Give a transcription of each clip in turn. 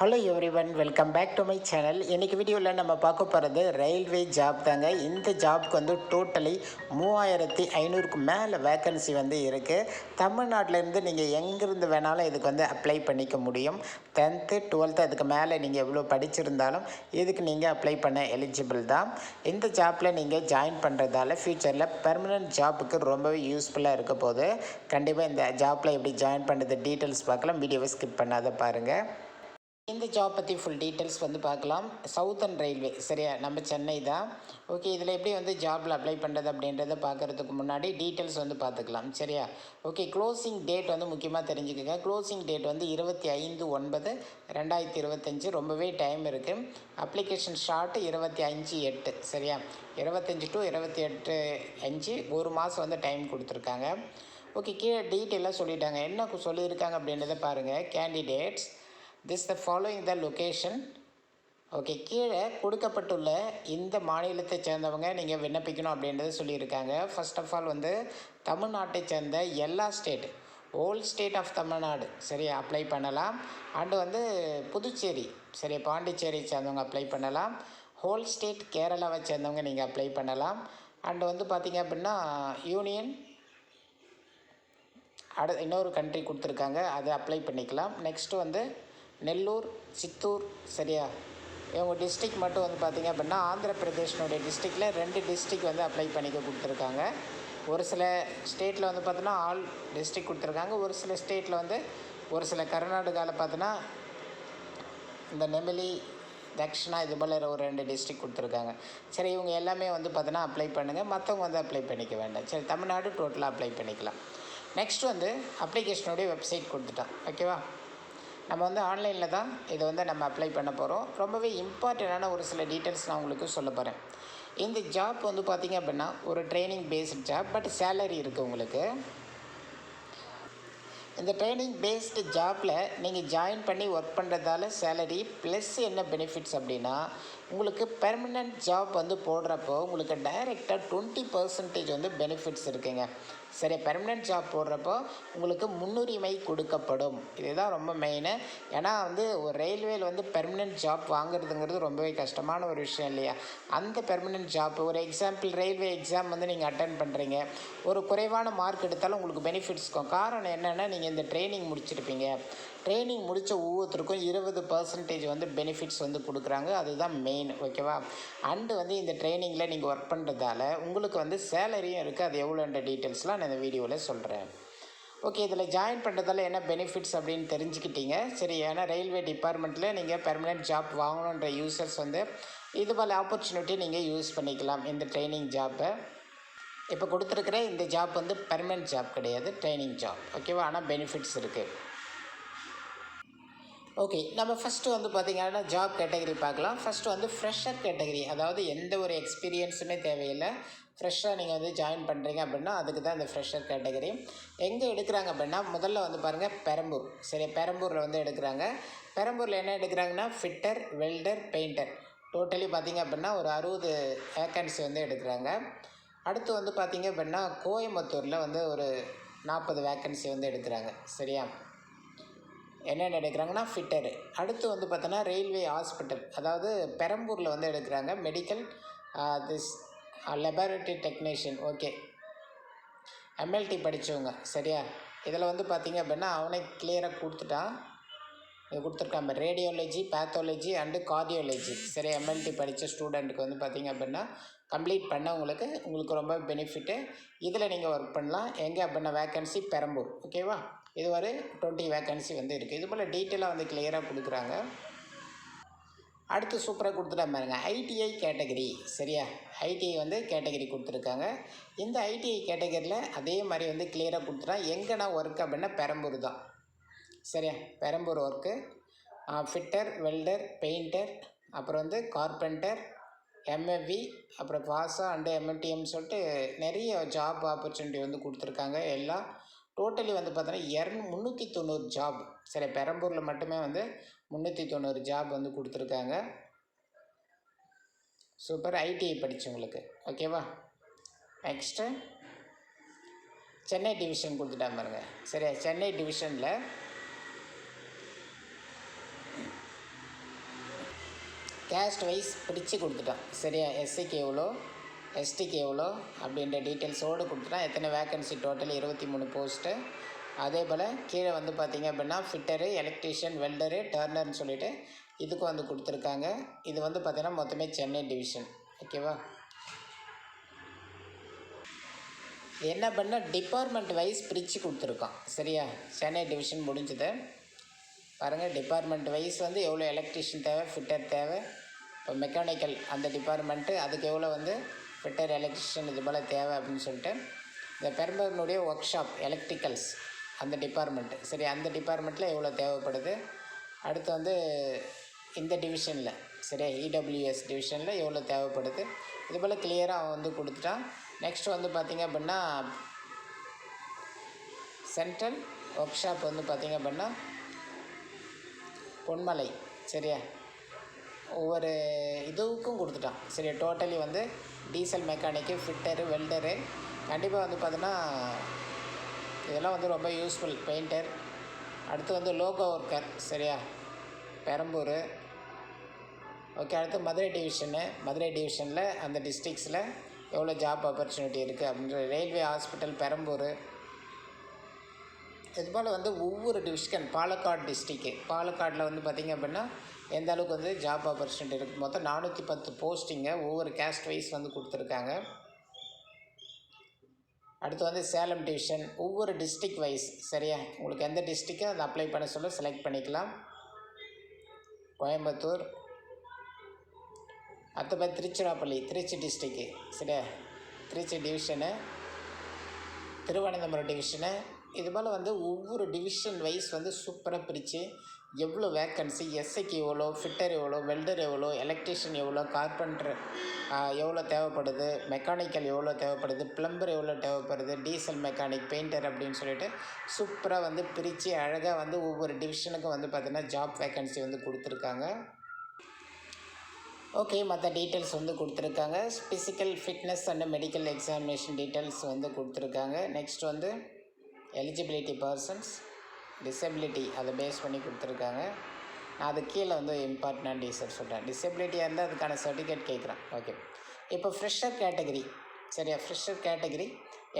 Hello everyone welcome back to my channel இன்றைக்கி வீடியோவில் நம்ம பார்க்க போகிறது ரயில்வே ஜாப் தாங்க. இந்த ஜாப்க்கு வந்து டோட்டலி மூவாயிரத்தி ஐநூறுக்கு மேலே வேக்கன்சி வந்து இருக்குது தமிழ்நாட்டிலேருந்து நீங்கள் எங்கேருந்து வேணாலும் இதுக்கு வந்து அப்ளை பண்ணிக்க முடியும். டென்த்து டுவெல்த்து அதுக்கு மேலே நீங்கள் எவ்வளோ படிச்சிருந்தாலும் இதுக்கு நீங்கள் அப்ளை பண்ண எலிஜிபிள் தான். இந்த ஜாப்பில் நீங்கள் ஜாயின் பண்ணுறதால ஃப்யூச்சரில் பெர்மனன்ட் ஜாப்புக்கு ரொம்பவே யூஸ்ஃபுல்லாக இருக்க போது கண்டிப்பாக இந்த ஜாப்பில் எப்படி ஜாயின் பண்ணுறது டீட்டெயில்ஸ் பார்க்கலாம். வீடியோவை ஸ்கிப் பண்ணாத பாருங்கள் இந்த ஜாப் பற்றி ஃபுல் டீட்டெயில்ஸ் வந்து பார்க்கலாம். சவுத்தர்ன் ரயில்வே சரியா? நம்ம சென்னை தான். ஓகே இதில் எப்படி வந்து ஜாபில் அப்ளை பண்ணுறது அப்படின்றத பார்க்குறதுக்கு முன்னாடி டீட்டெயில்ஸ் வந்து பார்த்துக்கலாம். சரியா? ஓகே க்ளோசிங் டேட் வந்து முக்கியமாக தெரிஞ்சுக்கோங்க. க்ளோசிங் டேட் வந்து இருபத்தி ஐந்து ஒன்பது ரெண்டாயிரத்தி இருபத்தஞ்சி. ரொம்பவே டைம் இருக்குது அப்ளிகேஷன் ஷார்ட் இருபத்தி அஞ்சு எட்டு. சரியா? இருபத்தஞ்சி டு இருபத்தி எட்டு அஞ்சு ஒரு மாதம் வந்து டைம் கொடுத்துருக்காங்க. ஓகே கீழே டீட்டெயிலாக சொல்லிட்டாங்க. என்ன சொல்லியிருக்காங்க அப்படின்றத பாருங்கள் candidates this the following the location okay கீழே கொடுக்கப்பட்டுள்ள இந்த மாநிலத்தை சேர்ந்தவங்க நீங்கள் விண்ணப்பிக்கணும் அப்படின்றத சொல்லியிருக்காங்க. ஃபர்ஸ்ட் ஆஃப் ஆல் வந்து தமிழ்நாட்டை சேர்ந்த எல்லா state old state of Tamil Nadu சரி அப்ளை பண்ணலாம். அண்டு வந்து புதுச்சேரி சரி பாண்டிச்சேரி சேர்ந்தவங்க அப்ளை பண்ணலாம். ஹோல் ஸ்டேட் கேரளாவை சேர்ந்தவங்க நீங்கள் அப்ளை பண்ணலாம். அண்டு வந்து பார்த்திங்க அப்படின்னா யூனியன் அடு இன்னொரு கண்ட்ரி கொடுத்துருக்காங்க அதை அப்ளை பண்ணிக்கலாம். நெக்ஸ்ட்டு வந்து நெல்லூர் சித்தூர் சரியா? இவங்க டிஸ்ட்ரிக் மட்டும் வந்து பார்த்திங்க அப்படின்னா ஆந்திர பிரதேஷனுடைய டிஸ்ட்ரிக்டில் ரெண்டு டிஸ்ட்ரிக் வந்து அப்ளை பண்ணிக்க கொடுத்துருக்காங்க. ஒரு சில ஸ்டேட்டில் வந்து பார்த்தோன்னா ஆல் டிஸ்ட்ரிக் கொடுத்துருக்காங்க. ஒரு சில ஸ்டேட்டில் வந்து ஒரு சில கர்நாடகாவில் பார்த்தோன்னா இந்த நெமிலி தக்ஷணா இது போல் ஒரு ரெண்டு டிஸ்ட்ரிக் கொடுத்துருக்காங்க. சரி இவங்க எல்லாமே வந்து பார்த்தோன்னா அப்ளை பண்ணுங்கள் மற்றவங்க வந்து அப்ளை பண்ணிக்க வேண்டாம். சரி தமிழ்நாடு டோட்டலாக அப்ளை பண்ணிக்கலாம். நெக்ஸ்ட் வந்து அப்ளிகேஷனுடைய வெப்சைட் கொடுத்துட்டான். ஓகேவா நம்ம வந்து ஆன்லைனில் தான் இதை வந்து நம்ம அப்ளை பண்ண போகிறோம் ரொம்பவே இம்பார்ட்டண்ட்டான ஒரு சில டீட்டெயில்ஸ் நான் உங்களுக்கு சொல்ல போகிறேன் இந்த ஜாப் வந்து பார்த்திங்க அப்படின்னா ஒரு training based job but salary இருக்குது உங்களுக்கு. இந்த ட்ரைனிங் பேஸ்டு ஜாப்பில் நீங்கள் ஜாயின் பண்ணி ஒர்க் பண்ணுறதால சேலரி ப்ளஸ் என்ன பெனிஃபிட்ஸ் அப்படின்னா உங்களுக்கு பெர்மனெண்ட் ஜாப் வந்து போடுறப்போ உங்களுக்கு டைரெக்டாக டுவெண்ட்டி பர்சன்டேஜ் வந்து பெனிஃபிட்ஸ் இருக்குங்க. சரி பெர்மனெண்ட் ஜாப் போடுறப்போ உங்களுக்கு முன்னுரிமை கொடுக்கப்படும். இதுதான் ரொம்ப மெயினு ஏன்னா வந்து ஒரு ரயில்வேயில் வந்து பெர்மனெண்ட் ஜாப் வாங்குறதுங்கிறது ரொம்பவே கஷ்டமான ஒரு விஷயம் இல்லையா? அந்த பெர்மனெண்ட் ஜாப் ஒரு எக்ஸாம்பிள் ரயில்வே எக்ஸாம் வந்து நீங்கள் அட்டன் பண்ணுறீங்க ஒரு குறைவான மார்க் எடுத்தாலும் உங்களுக்கு பெனிஃபிட்ஸ் இருக்கும் காரணம் என்னென்னா நீங்கள் இந்த ட்ரைனிங் முடிச்சிருப்பீங்க. ட்ரைனிங் முடித்த ஒவ்வொருத்தருக்கும் இருபது பர்சன்டேஜ் வந்து பெனிஃபிட்ஸ் வந்து கொடுக்குறாங்க. அதுதான் மெயின் ஓகேவா அண்டு வந்து இந்த ட்ரைனிங்கில் நீங்கள் ஒர்க் பண்ணுறதால உங்களுக்கு வந்து சேலரியும் இருக்குது அது எவ்வளோன்ற டீட்டெயில்ஸ்லாம் நான் இந்த வீடியோவில் சொல்கிறேன் ஓகே இதில் ஜாயின் பண்ணுறதால என்ன பெனிஃபிட்ஸ் அப்படின்னு தெரிஞ்சுக்கிட்டீங்க. சரி ஏன்னா ரயில்வே டிபார்ட்மெண்ட்டில் நீங்கள் பெர்மனெண்ட் ஜாப் வாங்கணுன்ற யூசர்ஸ் வந்து இது போல் ஆப்பர்ச்சுனிட்டி நீங்கள் யூஸ் பண்ணிக்கலாம் இந்த ட்ரைனிங் ஜாப்பை இப்போ கொடுத்துருக்குற இந்த ஜாப் வந்து பெர்மனெண்ட் ஜாப் கிடையாது ட்ரைனிங் ஜாப் ஓகேவா ஆனால் பெனிஃபிட்ஸ் இருக்குது ஓகே நம்ம ஃபஸ்ட்டு வந்து பார்த்திங்கன்னா ஜாப் கேட்டகரி பார்க்கலாம். ஃபஸ்ட்டு வந்து ஃப்ரெஷர் கேட்டகரி அதாவது எந்த ஒரு எக்ஸ்பீரியன்ஸுமே தேவையில்லை. ஃப்ரெஷ்ஷாக நீங்கள் வந்து ஜாயின் பண்ணுறீங்க அப்படின்னா அதுக்கு தான் இந்த ஃப்ரெஷர் கேட்டகரி எங்கே எடுக்கிறாங்க அப்படின்னா முதல்ல வந்து பாருங்கள் பெரம்பூர். சரி பெரம்பூரில் வந்து எடுக்கிறாங்க. பெரம்பூரில் என்ன எடுக்கிறாங்கன்னா ஃபிட்டர் வெல்டர் பெயிண்டர் டோட்டலி பார்த்திங்க அப்படின்னா ஒரு அறுபது வேக்கன்சி வந்து எடுக்கிறாங்க. அடுத்து வந்து பார்த்திங்க அப்படின்னா கோயம்புத்தூரில் வந்து ஒரு நாற்பது வேக்கன்சி வந்து எடுக்கிறாங்க. சரியா? என்னென்ன எடுக்கிறாங்கன்னா ஃபிட்டரு அடுத்து வந்து பார்த்தோன்னா ரயில்வே ஹாஸ்பிட்டல் அதாவது பெரம்பூரில் வந்து எடுக்கிறாங்க medical this laboratory technician okay MLT படித்தவங்க சரியா? இதில் வந்து பார்த்திங்க அப்படின்னா அவனே கிளியராக கொடுத்துட்டான். இங்கே கொடுத்துருக்காங்க ரேடியோலஜி பேத்தாலஜி அண்டு கார்டியோலஜி சரி எம்எல்டி படித்த ஸ்டூடெண்ட்டுக்கு வந்து பார்த்திங்க அப்படின்னா கம்ப்ளீட் பண்ணவங்களுக்கு உங்களுக்கு ரொம்ப பெனிஃபிட்டு இதில் நீங்கள் ஒர்க் பண்ணலாம். எங்கே அப்படின்னா வேக்கன்சி பெரம்பூர். ஓகேவா இது ஒரு டுவெண்ட்டி வேக்கன்சி வந்து இருக்குது இது போல் டீட்டெயிலாக வந்து கிளியராக கொடுக்குறாங்க. அடுத்து சூப்பராக கொடுத்துட்டா பாருங்க. ஐடிஐ கேட்டகரி சரியா? ஐடிஐ வந்து கேட்டகரி கொடுத்துருக்காங்க. இந்த ஐடிஐ கேட்டகரியில் அதே மாதிரி வந்து கிளியராக கொடுத்துட்டா எங்கன்னா ஒர்க் அப்படின்னா பெரம்பூர் தான். சரியா? Perambur work fitter welder painter அப்புறம் வந்து கார்பெண்டர் எம்எஃவி அப்புறம் பாசா அண்டு எம்என்டிஎம் சொல்லிட்டு நிறைய ஜாப் ஆப்பர்ச்சுனிட்டி வந்து கொடுத்துருக்காங்க. எல்லாம் டோட்டலி வந்து பார்த்தோன்னா இரநூ முந்நூற்றி தொண்ணூறு ஜாப் சரி பெரம்பூரில் மட்டுமே வந்து முந்நூற்றி தொண்ணூறு ஜாப் வந்து கொடுத்துருக்காங்க. சூப்பர் ஐடிஐ படித்தவங்களுக்கு ஓகேவா நெக்ஸ்ட்டு சென்னை டிவிஷன் கொடுத்துட்டா பாருங்க. சரியா? சென்னை டிவிஷனில் கேஸ்ட் வைஸ் பிரித்து கொடுத்துட்டான். சரியா? எஸ்சிக்கு எவ்வளோ எஸ்டிக்கு எவ்வளோ அப்படின்ற டீட்டெயில்ஸோடு கொடுத்துட்டா எத்தனை வேக்கன்சி டோட்டல் இருபத்தி மூணு போஸ்ட்டு அதே போல் கீழே வந்து பார்த்தீங்க அப்படின்னா ஃபிட்டரு எலக்ட்ரீஷியன் வெல்டரு டர்னர்னு சொல்லிவிட்டு இதுக்கு வந்து கொடுத்துருக்காங்க. இது வந்து பார்த்திங்கன்னா மொத்தமே சென்னை டிவிஷன் ஓகேவா என்ன பண்ணால் டிபார்ட்மெண்ட் வைஸ் பிரித்து கொடுத்துருக்கோம் சரியா? சென்னை டிவிஷன் முடிஞ்சது. பாருங்கள் டிபார்ட்மெண்ட் வைஸ் வந்து எவ்வளோ எலக்ட்ரிஷியன் தேவை ஃபிட்டர் தேவை இப்போ மெக்கானிக்கல் அந்த டிபார்ட்மெண்ட்டு அதுக்கு எவ்வளோ வந்து ஃபிட்டர் எலக்ட்ரிஷியன் இது போல் தேவை அப்படின்னு சொல்லிட்டு இந்த பெரம்பலூருடைய ஒர்க் ஷாப் எலக்ட்ரிக்கல்ஸ் அந்த டிபார்ட்மெண்ட்டு சரி அந்த டிபார்ட்மெண்ட்டில் எவ்வளோ தேவைப்படுது? அடுத்து வந்து இந்த டிவிஷனில் சரியா இடபிள்யூஎஸ் டிவிஷனில் எவ்வளோ தேவைப்படுது? இது போல் கிளியராக அவன் வந்து கொடுத்துட்டான். நெக்ஸ்ட் வந்து பார்த்திங்க அப்படின்னா சென்ட்ரல் ஒர்க் ஷாப் வந்து பார்த்திங்க அப்படின்னா பொன்மலை சரியா? ஒவ்வொரு இதுவுக்கும் கொடுத்துட்டான். சரி டோட்டலி வந்து டீசல் மெக்கானிக்கு ஃபிட்டரு வெல்டரு கண்டிப்பாக வந்து பார்த்தீங்கன்னா இதெல்லாம் வந்து ரொம்ப யூஸ்ஃபுல் பெயிண்டர் அடுத்து வந்து லோகோ ஒர்க்கர் சரியா? பெரம்பூர். ஓகே அடுத்து மதுரை டிவிஷனு மதுரை டிவிஷனில் அந்த டிஸ்ட்ரிக்ஸில் எவ்வளோ ஜாப் ஆப்பர்ச்சுனிட்டி இருக்குது அப்படின்ற ரயில்வே ஹாஸ்பிட்டல் பெரம்பூர். இது போல் வந்து ஒவ்வொரு டிவிஷன் பாலக்காடு டிஸ்ட்ரிக்கு பாலக்காடில் வந்து பார்த்திங்க அப்படின்னா எந்த அளவுக்கு வந்து ஜாப் ஆப்பர்ச்சுனிட்டி இருக்குது மொத்தம் நானூற்றி பத்து போஸ்டிங்கை ஒவ்வொரு கேஸ்ட் வைஸ் வந்து கொடுத்துருக்காங்க. அடுத்து வந்து சேலம் டிவிஷன் ஒவ்வொரு டிஸ்ட்ரிக் வைஸ் சரியா? உங்களுக்கு எந்த டிஸ்ட்ரிக்கோ அதை அப்ளை பண்ண சொல்ல செலக்ட் பண்ணிக்கலாம். கோயம்புத்தூர். அடுத்தபடி திருச்சிராப்பள்ளி திருச்சி டிஸ்ட்ரிக்கு சரியா? திருச்சி டிவிஷனு திருவனந்தபுரம் டிவிஷனு இது போல் வந்து ஒவ்வொரு டிவிஷன் வைஸ் வந்து சூப்பராக பிரித்து எவ்வளோ வேக்கன்சி எஸ்ஐக்கு எவ்வளோ ஃபிட்டர் எவ்வளோ வெல்டர் எவ்வளோ எலக்ட்ரிஷியன் எவ்வளோ கார்பெண்டர் எவ்வளோ தேவைப்படுது மெக்கானிக்கல் எவ்வளோ தேவைப்படுது ப்ளம்பர் எவ்வளோ தேவைப்படுது டீசல் மெக்கானிக் பெயிண்டர் அப்படின்னு சொல்லிட்டு சூப்பராக வந்து பிரித்து அழகாக வந்து ஒவ்வொரு டிவிஷனுக்கும் வந்து பார்த்திங்கன்னா ஜாப் வேக்கன்சி வந்து கொடுத்துருக்காங்க. ஓகே மற்ற டீட்டெயில்ஸ் வந்து கொடுத்துருக்காங்க. Physical fitness and medical examination details வந்து கொடுத்துருக்காங்க. நெக்ஸ்ட் வந்து எலிஜிபிலிட்டி பர்சன்ஸ் டிசபிலிட்டி அதை பேஸ் பண்ணி கொடுத்துருக்காங்க. நான் அது கீழே வந்து இம்பார்ட்டன்ட் டீசர் சொல்கிறேன் டிசபிலிட்டியாக இருந்தால் அதுக்கான சர்டிஃபிகேட் கேட்குறேன். ஓகே இப்போ ஃப்ரெஷர் கேட்டகரி சரியா? ஃப்ரெஷர் கேட்டகரி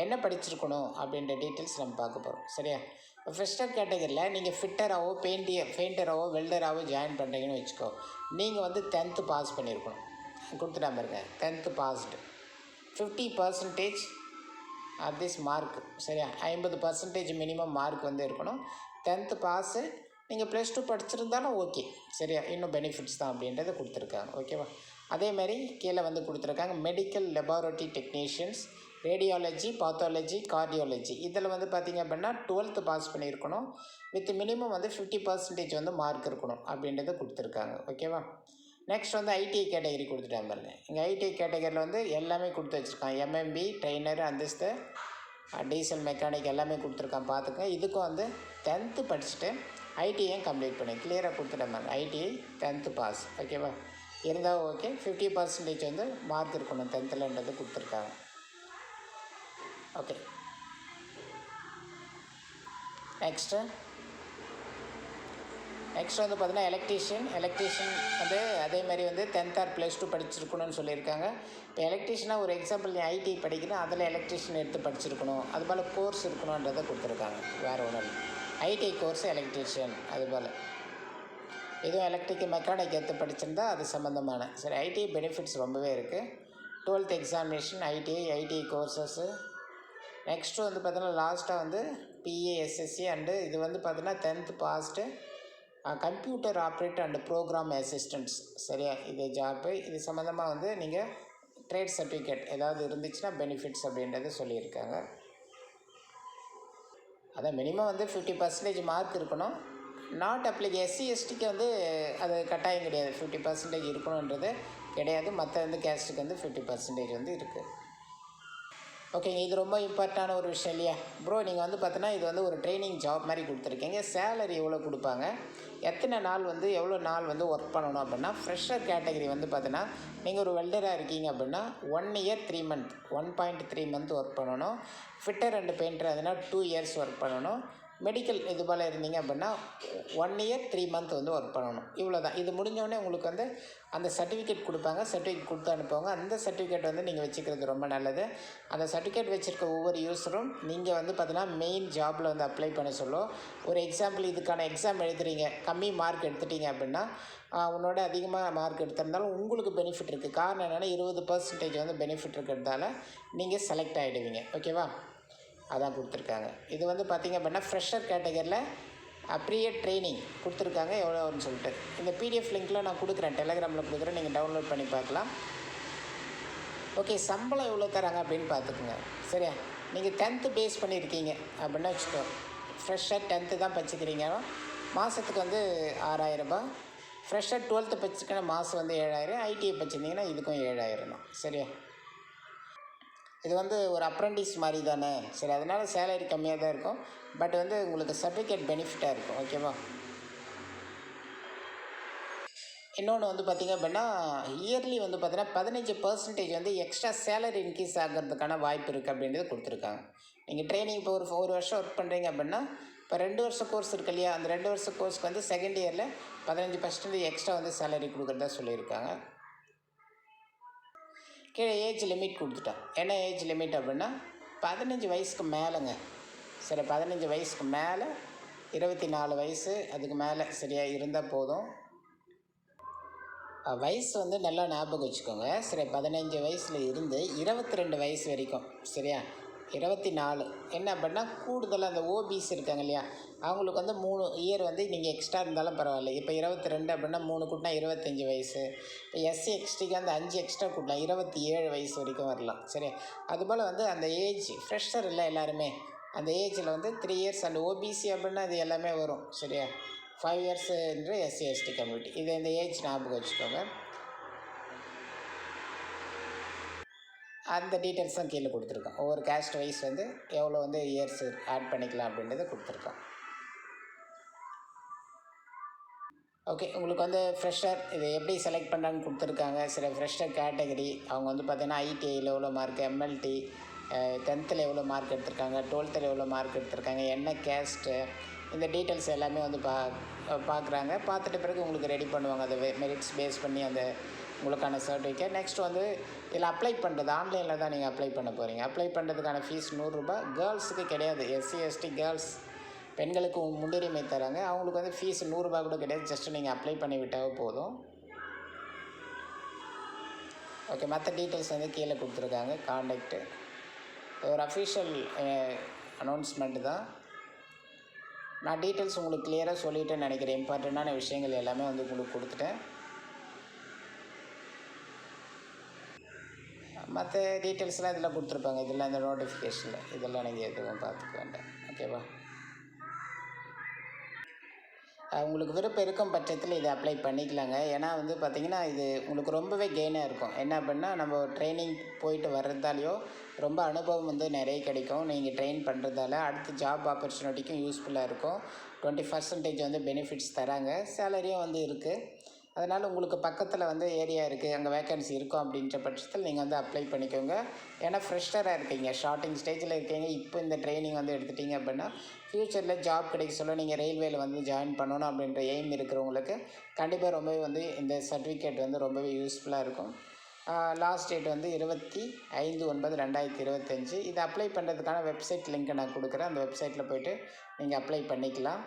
என்ன படிச்சிருக்கணும் அப்படின்ற டீட்டெயில்ஸ் நம்ம பார்க்க போகிறோம் சரியா? ஃப்ரெஷர் கேட்டகரியில் நீங்கள் ஃபிட்டராகவோ பெயிண்டிய பெயிண்டராகவோ வெல்டராகவோ ஜாயின் பண்ணுறீங்கன்னு வச்சுக்கோ நீங்கள் வந்து டென்த்து பாஸ் பண்ணியிருக்கணும். கொடுத்துட்டா இருங்க tenth passed fifty percentage at this mark சரியா? ஐம்பது பர்சன்டேஜ் மினிமம் மார்க் வந்து இருக்கணும். Tenth pass. நீங்கள் ப்ளஸ் டூ படிச்சிருந்தாலும் ஓகே. சரியா? இன்னும் பெனிஃபிட்ஸ் தான் அப்படின்றத கொடுத்துருக்காங்க. ஓகேவா? அதே மாதிரி கீழே வந்து கொடுத்துருக்காங்க medical laboratory technicians radiology pathology cardiology இதில் வந்து பார்த்திங்க அப்படின்னா டுவெல்த்து பாஸ் பண்ணியிருக்கணும். வித் மினிமம் வந்து ஃபிஃப்டி பர்சன்டேஜ் வந்து மார்க் இருக்கணும் அப்படின்றத கொடுத்துருக்காங்க. ஓகேவா? நெக்ஸ்ட் வந்து ஐடிஐ கேட்டகரி கொடுத்துட்டாங்க பாருங்க. இங்கே ஐடிஐ கேட்டகரியில் வந்து எல்லாமே கொடுத்து வச்சுருக்கான் எம்எம்பி ட்ரெயினர் அந்தஸ்து டீசல் மெக்கானிக் எல்லாமே கொடுத்துருக்கான் பார்த்துக்க இதுக்கும் வந்து டென்த்து படிச்சுட்டு ஐடிஐயும் கம்ப்ளீட் பண்ணி. கிளியராக கொடுத்துட்டேன் மேம் ஐடிஐ டென்த்து பாஸ் ஓகேவா இருந்தால் ஓகே ஃபிஃப்டி பர்சன்டேஜ் வந்து மார்க் இருக்கணும். டென்த்துலன்றது கொடுத்துருக்காங்க. ஓகே நெக்ஸ்ட்டு நெக்ஸ்ட் வந்து பார்த்தீங்கன்னா எலக்ட்ரீஷியன் எலக்ட்ரீஷியன் வந்து அதே மாதிரி வந்து டென்த் ஆர் ப்ளஸ் டூ படிச்சிருக்கணும்னு சொல்லியிருக்காங்க. இப்போ எலக்ட்ரீஷியனாக ஒரு எக்ஸாம்பிள் நீ ஐடி படிக்கணும் அதில் எலக்ட்ரீஷியன் எடுத்து படிச்சிருக்கணும். அது போல் கோர்ஸ் இருக்கணுன்றதை கொடுத்துருக்காங்க. வேறு ஒன்றும் இல்லை. ஐடி கோர்ஸ் எலக்ட்ரிஷியன் அது போல் இதுவும் எலக்ட்ரிக் மெக்கானிக் எடுத்து படிச்சிருந்தா அது சம்மந்தமான சரி ஐடி பெனிஃபிட்ஸ் ரொம்பவே இருக்குது twelfth examination ITI ITI courses. Next வந்து பார்த்தீங்கன்னா லாஸ்ட்டாக வந்து பிஏஎஸ்எஸ்சி அண்டு இது வந்து பார்த்தீங்கன்னா tenth passed. Computer operate and program assistants. சரியா? இது ஜாப்பு. இது சம்மந்தமாக வந்து நீங்கள் ட்ரேட் சர்டிஃபிகேட் ஏதாவது இருந்துச்சுன்னா பெனிஃபிட்ஸ் அப்படின்றத சொல்லியிருக்காங்க. அதான் மினிமம் வந்து ஃபிஃப்டி பர்சன்டேஜ் மார்க் இருக்கணும். நாட் அப்ளிகே எஸ்சி எஸ்டிக்கு வந்து அது கட்டாயம் கிடையாது. ஃபிஃப்டி பர்சன்டேஜ் இருக்கணுன்றது கிடையாது. மற்ற வந்து கேஸ்ட்டுக்கு வந்து ஃபிஃப்டி பர்சன்டேஜ் வந்து இருக்குது ஓகேங்க இது ரொம்ப இம்பார்ட்டான ஒரு விஷயம் இல்லையா? ப்ரோ நீங்கள் வந்து பார்த்தோன்னா இது வந்து ஒரு ட்ரைனிங் ஜாப் மாதிரி கொடுத்துருக்கீங்க. சேலரி எவ்வளோ கொடுப்பாங்க? எத்தனை நாள் வந்து எவ்வளோ நாள் வந்து ஒர்க் பண்ணணும் அப்படின்னா ஃப்ரெஷர் கேட்டகரி வந்து பார்த்தீங்கன்னா நீங்கள் ஒரு வெல்டராக இருக்கீங்க அப்படின்னா one year three month one point three month work பண்ணணும். ஃபிட்டர் அண்ட் பெயிண்டர் அதுனா டூ இயர்ஸ் ஒர்க் பண்ணணும். மெடிக்கல் இது போல் இருந்தீங்க அப்படின்னா ஒன் இயர் த்ரீ மந்த் வந்து ஒர்க் பண்ணணும். இவ்வளோ தான் இது முடிஞ்சோடனே உங்களுக்கு வந்து அந்த சர்டிஃபிகேட் கொடுப்பாங்க. சர்டிஃபிகேட் கொடுத்து அனுப்புவாங்க. அந்த சர்டிஃபிகேட் வந்து நீங்கள் வச்சுக்கிறது ரொம்ப நல்லது. அந்த சர்டிஃபிகேட் வச்சுருக்க ஒவ்வொரு யூஸரும் நீங்கள் வந்து பார்த்தீங்கன்னா மெயின் ஜாபில் வந்து அப்ளை பண்ண சொல்லும் ஒரு எக்ஸாம்பிள் இதுக்கான எக்ஸாம் எழுதுறீங்க. கம்மி மார்க் எடுத்துட்டீங்க அப்படின்னா உன்னோட அதிகமாக மார்க் எடுத்திருந்தாலும் உங்களுக்கு பெனிஃபிட் இருக்குது காரணம் என்னென்னா இருபது பர்சன்டேஜ் வந்து பெனிஃபிட் இருக்கிறதால நீங்கள் செலக்ட் ஆகிடுவீங்க ஓகேவா அதான் கொடுத்துருக்காங்க. இது வந்து பார்த்திங்க அப்படின்னா ஃப்ரெஷர் கேட்டகரியில் அப்படியே ட்ரைனிங் கொடுத்துருக்காங்க. எவ்வளோன்னு சொல்லிட்டு. இந்த பிடிஎஃப் லிங்க்கில் நான் கொடுக்குறேன். டெலகிராமில் கொடுக்குறேன். நீங்கள் டவுன்லோட் பண்ணி பார்க்கலாம். ஓகே சம்பளம் எவ்வளோ தராங்க அப்படின்னு பார்த்துக்குங்க. சரியா? நீங்கள் டென்த்து பேஸ் பண்ணியிருக்கீங்க அப்படின்னா வச்சுக்கோ. ஃப்ரெஷ்ஷாக டென்த்து தான் படிச்சுக்கிறீங்க மாதத்துக்கு வந்து ஆறாயிரரூபா ஃப்ரெஷ்ஷாக டுவெல்த்து படிச்சுக்கிற மாதம் வந்து ஏழாயிரம். ஐடிஐ படிச்சிருந்தீங்கன்னா இதுக்கும் ஏழாயிரம் தான். சரியா? இது வந்து ஒரு அப்ரெண்டிஸ் மாதிரி தானே? சரி அதனால் சேலரி கம்மியாக தான் இருக்கும். பட் வந்து உங்களுக்கு சர்டிஃபிகேட் பெனிஃபிட்டாக இருக்கும் ஓகேவா இன்னொன்று வந்து பார்த்திங்க அப்படின்னா இயர்லி வந்து பார்த்தீங்கன்னா பதினஞ்சு பர்சன்டேஜ் வந்து எக்ஸ்ட்ரா சேலரி இன்க்ரீஸ் ஆகிறதுக்கான வாய்ப்பு இருக்குது அப்படின்றது கொடுத்துருக்காங்க. நீங்கள் ட்ரைனிங் இப்போ ஒரு ஒரு வருஷம் ஒர்க் பண்ணுறீங்க அப்படின்னா இப்போ ரெண்டு வருஷம் கோர்ஸ் இருக்கு இல்லையா? அந்த ரெண்டு வருஷம் கோர்ஸ்க்கு வந்து செகண்ட் இயரில் பதினஞ்சு பர்சன்டேஜ் எக்ஸ்ட்ரா வந்து சேலரி கொடுக்குறதா சொல்லியிருக்காங்க. கீழே ஏஜ் லிமிட் கொடுத்துட்டோம் என்ன ஏஜ் லிமிட் அப்படின்னா பதினஞ்சு வயசுக்கு மேலேங்க. சரி பதினஞ்சு வயசுக்கு மேலே இருபத்தி நாலு வயசு அதுக்கு மேலே சரியாக இருந்தால் போதும். வயசு வந்து நல்லா ஞாபகம் வச்சுக்கோங்க. சரி பதினஞ்சு வயசில் இருந்து இருபத்தி ரெண்டு வயசு வரைக்கும் சரியா? இருபத்தி நாலு. என்ன அப்படின்னா கூடுதலாக அந்த ஓபிசி இருக்காங்க இல்லையா? அவங்களுக்கு வந்து மூணு இயர் வந்து நீங்கள் எக்ஸ்ட்ரா இருந்தாலும் பரவாயில்ல. இப்போ இருபத்தி ரெண்டு அப்படின்னா மூணு கூட்டினா இருபத்தஞ்சி வயசு. இப்போ எஸ்சி எக்ஸ்டிக்கு அந்த அஞ்சு எக்ஸ்ட்ரா கூட்டலாம் இருபத்தி ஏழு வயசு வரைக்கும் வரலாம். சரியா? அதுபோல் வந்து அந்த ஏஜ் ஃப்ரெஷர் இல்லை எல்லாருமே. அந்த ஏஜில் வந்து த்ரீ இயர்ஸ் அண்ட் ஓபிசி அப்படின்னா அது எல்லாமே வரும். சரியா? ஃபைவ் இயர்ஸுன்ற எஸ்சி எஸ்டி கம்யூனிட்டி இது இந்த ஏஜ் ஞாபகம் வச்சுக்கோங்க. அந்த டீட்டெயில்ஸும் கீழே கொடுத்துருக்கோம். ஒவ்வொரு கேஸ்ட் வைஸ் வந்து எவ்வளோ வந்து இயர்ஸ் ஆட் பண்ணிக்கலாம் அப்படின்றத கொடுத்துருக்கோம். ஓகே உங்களுக்கு வந்து ஃப்ரெஷர் இது எப்படி செலக்ட் பண்ணுறாங்கன்னு கொடுத்துருக்காங்க. சில ஃப்ரெஷர் கேட்டகரி அவங்க வந்து பார்த்தீங்கன்னா ஐடிஐயில் எவ்வளோ மார்க் எம்எல்டி டென்த்தில் எவ்வளோ மார்க் எடுத்திருக்காங்க டுவெல்த்தில் எவ்வளோ மார்க் எடுத்திருக்காங்க என்ன கேஸ்ட்டு இந்த டீட்டெயில்ஸ் எல்லாமே வந்து பா பார்க்குறாங்க. பார்த்துட்டு பிறகு உங்களுக்கு ரெடி பண்ணுவாங்க. அதை மெரிட்ஸ் பேஸ் பண்ணி அந்த உங்களுக்கான சர்டிஃபிகேட் நெக்ஸ்ட் வந்து இதில் அப்ளை பண்ணுறது ஆன்லைனில் தான் நீங்கள் அப்ளை பண்ண போகிறீங்க அப்ளை பண்ணுறதுக்கான ஃபீஸ் நூறுரூபா. கேர்ள்ஸுக்கு கிடையாது. எஸ்சி எஸ்டி கேர்ள்ஸ் பெண்களுக்கு முன்னுரிமை தராங்க. அவங்களுக்கு வந்து ஃபீஸ் நூறுரூபா கூட கிடையாது. ஜஸ்ட் நீங்கள் அப்ளை பண்ணி விட்டாவே போதும். ஓகே மற்ற டீட்டெயில்ஸ் வந்து கீழே கொடுத்துருக்காங்க. காண்டாக்டு ஒரு அஃபிஷியல் அனௌன்ஸ்மெண்ட் தான். நான் டீட்டெயில்ஸ் உங்களுக்கு கிளியராக சொல்லிவிட்டேன்னு நினைக்கிறேன். இம்பார்ட்டண்ட்டான விஷயங்கள் எல்லாமே வந்து உங்களுக்கு கொடுத்துட்டேன். மற்ற டீட்டெயில்ஸ்லாம் இதில் கொடுத்துருப்பாங்க. இதெல்லாம் இந்த நோட்டிஃபிகேஷனில் இதெல்லாம் நீங்கள் எதுவும் பார்த்துக்க வேண்டாம். ஓகேவா உங்களுக்கு விருப்பம் இருக்கும் பட்சத்தில் இதை அப்ளை பண்ணிக்கலாங்க. ஏன்னா வந்து பார்த்திங்கன்னா இது உங்களுக்கு ரொம்பவே கெயினாக இருக்கும். என்ன அப்படின்னா நம்ம ட்ரைனிங் போயிட்டு வர்றதாலேயோ ரொம்ப அனுபவம் வந்து நிறைய கிடைக்கும். நீங்கள் ட்ரெயின் பண்ணுறதால அடுத்த ஜாப் ஆப்பர்ச்சுனிட்டிக்கும் யூஸ்ஃபுல்லாக இருக்கும். டுவெண்ட்டி பர்சன்டேஜ் வந்து பெனிஃபிட்ஸ் தராங்க. சேலரியும் வந்து இருக்குது அதனால் உங்களுக்கு பக்கத்தில் வந்து ஏரியா இருக்குது அங்கே வேக்கன்சி இருக்கும் அப்படின்ற பட்சத்தில் நீங்கள் வந்து அப்ளை பண்ணிக்கோங்க. ஏன்னா ஃப்ரெஷராக இருக்கீங்க. ஸ்டார்டிங் ஸ்டேஜில் இருக்கீங்க. இப்போ இந்த ட்ரைனிங் வந்து எடுத்துட்டீங்க அப்படின்னா ஃப்யூச்சரில் ஜாப் கிடைக்க சொல்ல நீங்கள் ரயில்வேல வந்து ஜாயின் பண்ணணும் அப்படின்ற எய்ம் இருக்கிறவங்களுக்கு கண்டிப்பாக ரொம்பவே வந்து இந்த சர்டிஃபிகேட் வந்து ரொம்பவே யூஸ்ஃபுல்லாக இருக்கும். லாஸ்ட் டேட் வந்து இருபத்தி ஐந்து ஒன்பது ரெண்டாயிரத்தி இருபத்தஞ்சி. இதை அப்ளை பண்ணுறதுக்கான வெப்சைட் லிங்க்கை நான் கொடுக்குறேன். அந்த வெப்சைட்டில் போய்ட்டு நீங்கள் அப்ளை பண்ணிக்கலாம்.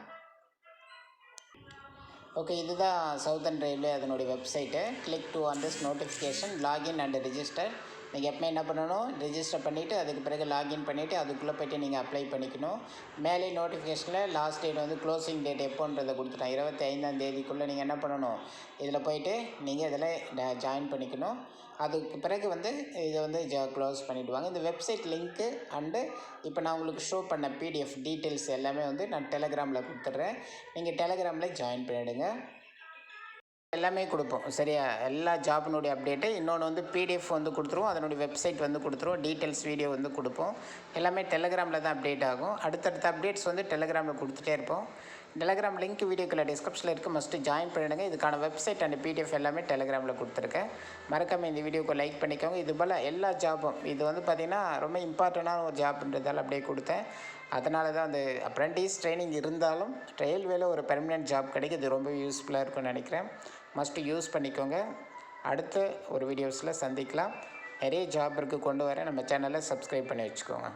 ஓகே இதுதான் சவுத்தர்ன் ரயில்வே அதனுடைய website click to on this notification login and register நீங்கள் எப்பவுமே என்ன பண்ணணும்? ரிஜிஸ்டர் பண்ணிவிட்டு அதுக்கு பிறகு லாகின் பண்ணிவிட்டு அதுக்குள்ளே போய்ட்டு நீங்கள் அப்ளை பண்ணிக்கணும். மேலே நோட்டிஃபிகேஷனில் லாஸ்ட் டேட் வந்து க்ளோசிங் டேட் எப்போன்றதை கொடுத்துட்டேன். இருபத்தி ஐந்தாம் தேதிக்குள்ளே நீங்கள் என்ன பண்ணணும்? இதில் போயிட்டு நீங்கள் இதில் ஜாயின் பண்ணிக்கணும். அதுக்கு பிறகு வந்து இதை வந்து ஜா க்ளோஸ் பண்ணிவிடுவாங்க இந்த வெப்சைட் லிங்க்கு அண்டு இப்போ நான் உங்களுக்கு ஷோ பண்ண பிடிஎஃப் டீட்டெயில்ஸ் எல்லாமே வந்து நான் டெலகிராமில் கொடுத்துட்றேன். நீங்கள் டெலகிராமில் ஜாயின் பண்ணிவிடுங்க எல்லாமே கொடுப்போம். சரியா? எல்லா ஜாபினுடைய அப்டேட்டு இன்னொன்று வந்து பிடிஎஃப் வந்து கொடுத்துருவோம். அதனுடைய வெப்சைட் வந்து கொடுத்துருவோம். டீட்டெயில்ஸ் வீடியோ வந்து கொடுப்போம். எல்லாமே டெலகிராமில் தான் அப்டேட் ஆகும். அடுத்தடுத்த அப்டேட்ஸ் வந்து டெலகிராமில் கொடுத்துட்டே இருப்போம். டெலகிராம் லிங்க் வீடியோக்குள்ள டிஸ்கிரிப்ஷனில் இருக்குது மஸ்ட்டு ஜாயின் பண்ணிடுங்க. இதுக்கான வெப்சைட் அண்ட் பிடிஎஃப் எல்லாமே டெலகிராமில் கொடுத்துருக்கேன். மறக்காமல் இந்த வீடியோக்கு லைக் பண்ணிக்கோங்க. இது போல் எல்லா ஜாபும் இது வந்து பார்த்திங்கன்னா ரொம்ப இம்பார்ட்டண்டான ஒரு ஜாப்ன்றதால அப்படியே கொடுத்தேன். அதனால தான் அந்த அப்ரெண்டிஸ் ட்ரைனிங் இருந்தாலும் ரயில்வேல ஒரு பெர்மனெண்ட் ஜாப் கிடைக்க இது ரொம்ப யூஸ்ஃபுல்லாக இருக்கும்னு நினைக்கிறேன். மஸ்ட்டு யூஸ் பண்ணிக்கோங்க. அடுத்த ஒரு வீடியோஸில் சந்திக்கலாம். நிறைய ஜாப் இருக்குது கொண்டு வர நம்ம சேனலை சப்ஸ்கிரைப் பண்ணி வச்சுக்கோங்க.